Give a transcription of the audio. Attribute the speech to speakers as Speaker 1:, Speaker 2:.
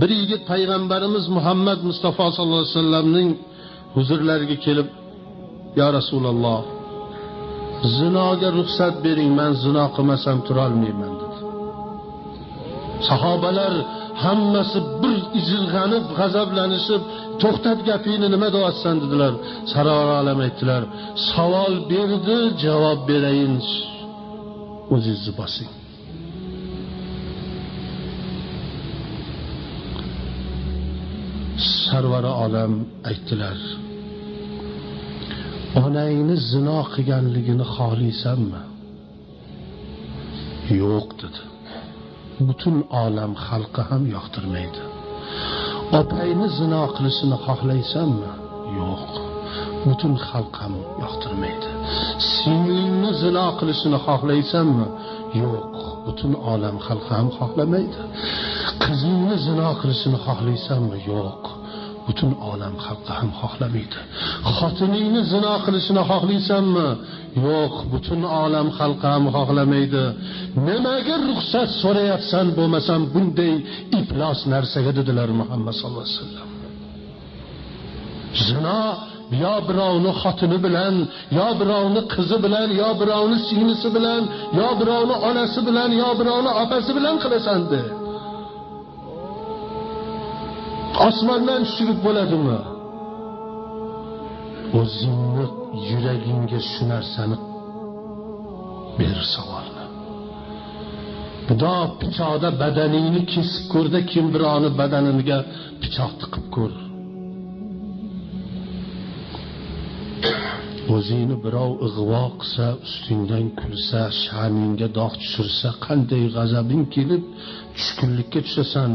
Speaker 1: bir yigit payg'ambarimiz muhammad mustafa sallallohu alayhi vasallamning huzurlariga kelib yo rasululloh zinoga ruxsat bering man zino qilmasam turolmayman dedi. Sahobalar hammasi bir izilg'anib g'azablanishib to'xtat gapingni nima deyapsan? dedilar. Saror alam aytdilar savol berdi javob berayin o'zingizni bosing. Sarvari olam aytdilar onangni zino qilganligini xohlaysanmi? Yo'q dedi. Butun olam xalqi ham yoqtirmaydi. Opangni zino qilishini xohlaysanmi? Yo'q butun xalq ham yoqtirmaydi. Singlingni zino qilishini xohlaysanmi? Yo'q butun olam xalqi ham xohlamaydi. Qizingni zino qilishini xohlaysanmi yo'q butun olam xalqi ham xohlamaydi xotiningni zino qilishini xohlaysanmi yo'q butun olam xalqi ham xohlamaydi nimaga ruxsat so'rayapsan bo'lmasam bunday iflos narsaga dedilar muhammad sallallohu alayhi vasallam zino yo birovni xotini bilan yo birovni qizi bilan yo birovni singlisi bilan yo birovni onasi bilan yo birovni opasi bilan qilasan de osmondan tushirib bo'ladimi? O'zingni yuragingga shu narsani ber savolni xudo pichoqda badaningni kesib ko'rda kim birovni badaniga pichoq tiqib ko'r. O'zingni birov ig'vo qilsa ustingdan kulsa sha'ningga dog' tushirsa qanday g'azabing kelib tushkunlikka tushasan?